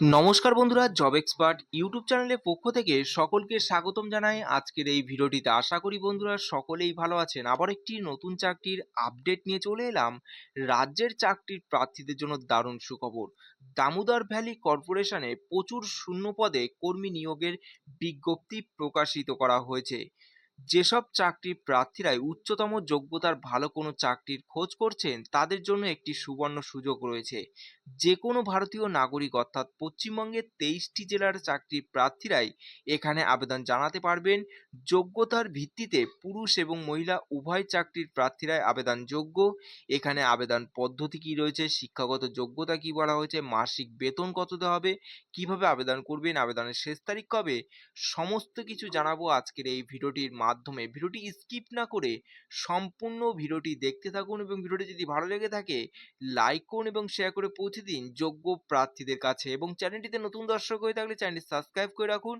নমস্কার বন্ধুরা job expert YouTube চ্যানেলের পক্ষ থেকে সকলকে স্বাগতম জানাই। আজকের এই ভিডিওটিতে আশা করি বন্ধুরা সকলেই ভালো আছেন। আবার একটি নতুন চাকরির আপডেট নিয়ে চলে এলাম। রাজ্যের চাকরির প্রার্থীদের জন্য দারুণ সুখবর। দামোদর ভ্যালি কর্পোরেশনে প্রচুর শূন্য পদে কর্মী নিয়োগের বিজ্ঞপ্তি প্রকাশিত করা হয়েছে। যেসব চাকরির প্রার্থীরাই উচ্চতম যোগ্যতার ভালো কোনো চাকরির খোঁজ করছেন, তাদের জন্য একটি সুবর্ণ সুযোগ রয়েছে। যে কোনো ভারতীয় নাগরিক অর্থাৎ পশ্চিমবঙ্গের তেইশটি জেলার চাকরির প্রার্থীরাই এখানে আবেদন জানাতে পারবেন। যোগ্যতার ভিত্তিতে পুরুষ এবং মহিলা উভয় চাকরির প্রার্থীরাই আবেদনযোগ্য। এখানে আবেদন পদ্ধতি কি রয়েছে, শিক্ষাগত যোগ্যতা কি বলা হয়েছে, মাসিক বেতন কত দেওয়া হবে, কীভাবে আবেদন করবেন, আবেদনের শেষ তারিখ কবে, সমস্ত কিছু জানাব আজকের এই ভিডিওটির মাধ্যমে ভিডিওটি স্কিপ না করে সম্পূর্ণ ভিডিওটি দেখতে থাকুন এবং ভিডিওটি যদি ভালো লেগে থাকে লাইক করুন এবং শেয়ার করে পৌঁছে দিন যোগ্য প্রার্থীদের কাছে এবং চ্যানেলটিতে নতুন দর্শক হয়ে থাকলে চ্যানেলটি সাবস্ক্রাইব করে রাখুন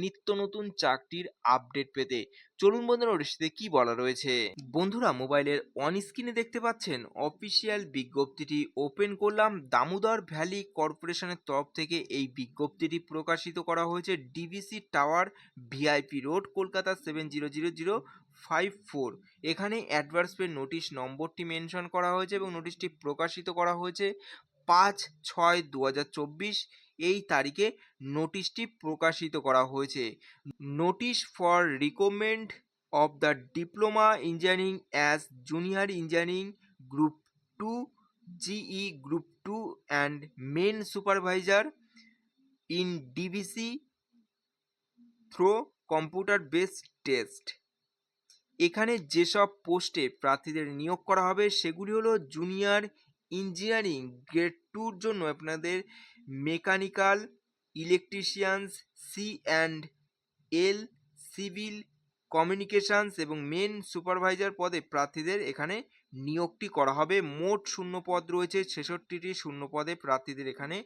নিত্য নতুন চাকরির আপডেট পেতে। চলুন বন্ধুরা ওটিতে কি বলা রয়েছে? বন্ধুরা মোবাইলের অন স্ক্রিনে দেখতে পাচ্ছেন অফিসিয়াল বিজ্ঞপ্তিটি ওপেন করলাম। দামোদর ভ্যালি কর্পোরেশনের তরফ থেকে এই বিজ্ঞপ্তিটি প্রকাশিত করা হয়েছে DVC tower VIP road Kolkata seven zero zero zero five four এখানে অ্যাডভার্সমেন্ট নোটিশ নম্বরটি মেনশন করা হয়েছে এবং নোটিশটি প্রকাশিত করা হয়েছে পাঁচ ছয় দু হাজার চব্বিশ। এই তারিখে নোটিশটি প্রকাশিত করা হয়েছে। Notice for recommend of the diploma engineering as junior engineering group two, GE group two and main supervisor in DVC through computer based test. এখানে যেসব পোস্টে প্রার্থীদের নিয়োগ করা হবে, সেগুলি হলো জুনিয়র ইঞ্জিনিয়ারিং গ্রেড টুর জন্য আপনাদের mechanical electricians, C and L civil communications এবং মেন সুপারভাইজার পদে প্রার্থীদের এখানে নিয়োগটি করা হবে। মোট শূন্য পদ রয়েছে, ছেষট্টিটি শূন্য পদে প্রার্থীদের এখানে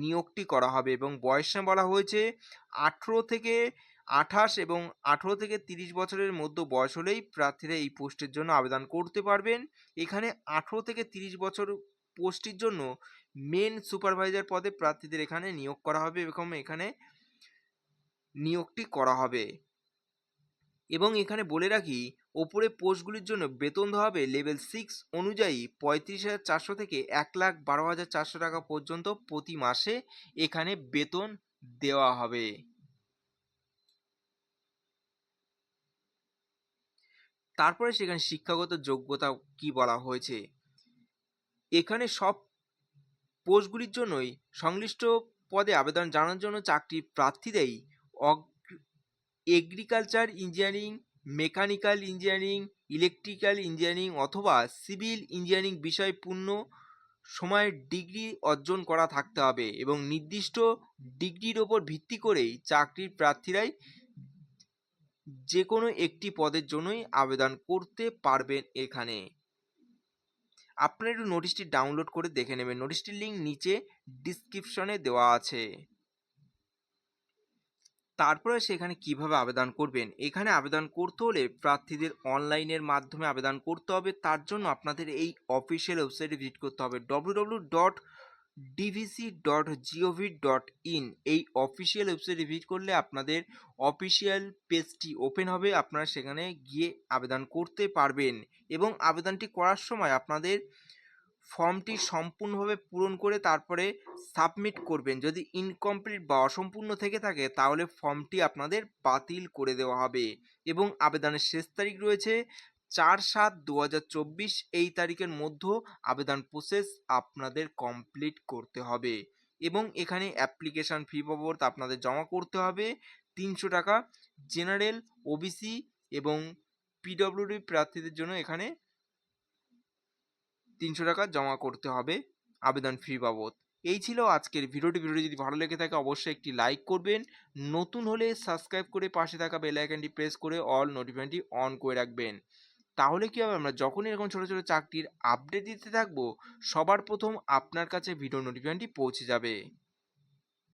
নিয়োগটি করা হবে এবং বয়সে বলা হয়েছে আঠেরো থেকে আঠাশ এবং আঠেরো থেকে তিরিশ বছরের মধ্যে বয়স হলেই প্রার্থীরা এই পোস্টের জন্য আবেদন করতে পারবেন। এখানে আঠেরো থেকে তিরিশ বছর পোস্টটির জন্য মেন সুপারভাইজার পদে প্রার্থীদের এখানে নিয়োগ করা হবে এবং এখানে নিয়োগটি করা হবে। এবং এখানে বলে রাখি, ওপরে পোস্টগুলির জন্য বেতন দেওয়া হবে লেভেল সিক্স অনুযায়ী পঁয়ত্রিশ হাজার চারশো থেকে এক লাখ বারো হাজার চারশো টাকা পর্যন্ত প্রতি মাসে এখানে বেতন দেওয়া হবে। তারপরে সেখানে শিক্ষাগত যোগ্যতা কি বলা হয়েছে? এখানে সব পোস্টগুলির জন্যই সংশ্লিষ্ট পদে আবেদন জানানোর জন্য চাকরির প্রার্থীদেরই agriculture engineering mechanical engineering electrical engineering অথবা সিভিল ইঞ্জিনিয়ারিং বিষয় পূর্ণ সময়ের ডিগ্রি অর্জন করা থাকতে হবে এবং নির্দিষ্ট ডিগ্রির ওপর ভিত্তি করেই চাকরির প্রার্থীরাই যে কোনো একটি পদের জন্যই আবেদন করতে পারবেন এখানে। আপনারা একটু নোটিশটি ডাউনলোড করে দেখে নেবেন। নোটিশটির লিঙ্ক নিচে ডিসক্রিপশনে দেওয়া আছে। তারপরে সেখানে কীভাবে আবেদন করবেন? এখানে আবেদন করতে হলে প্রার্থীদের অনলাইনের মাধ্যমে আবেদন করতে হবে। তার জন্য আপনাদের এই অফিসিয়াল ওয়েবসাইটে ভিজিট করতে হবে। W W dot DVC dot GOV dot in এই অফিসিয়াল ওয়েবসাইটে ভিজিট করলে আপনাদের অফিসিয়াল পেজটি ওপেন হবে। আপনারা সেখানে গিয়ে আবেদন করতে পারবেন এবং আবেদনটি করার সময় আপনাদের ফর্মটি সম্পূর্ণভাবে পূরণ করে তারপরে সাবমিট করবেন। যদি ইনকমপ্লিট বা অসম্পূর্ণ থেকে থাকে, তাহলে ফর্মটি আপনাদের বাতিল করে দেওয়া হবে এবং আবেদনের শেষ তারিখ রয়েছে চার সাত দু এই তারিখের মধ্যে আবেদন প্রসেস আপনাদের কমপ্লিট করতে হবে। এবং এখানে অ্যাপ্লিকেশান ফি বাবদ আপনাদের জমা করতে হবে। তিনশো টাকা জেনারেল ওবিসি এবং পিডব্লিউডি প্রার্থীদের জন্য এখানে তিনশো টাকা জমা করতে হবে আবেদন ফি বাবদ। এই ছিল আজকের ভিডিওটি। ভিডিওটি যদি ভালো লেগে থাকে অবশ্যই একটি লাইক করবেন। নতুন হলে সাবস্ক্রাইব করে পাশে থাকা বেল প্রেস করে অল নোটিফিকেশনটি অন করে রাখবেন। তাহলে কি হবে? আমরা যখনই এরকম ছোটো ছোটো চাকরির আপডেট দিতে থাকব, সবার প্রথম আপনার কাছে ভিডিও নোটিফিকেশনটি পৌঁছে যাবে।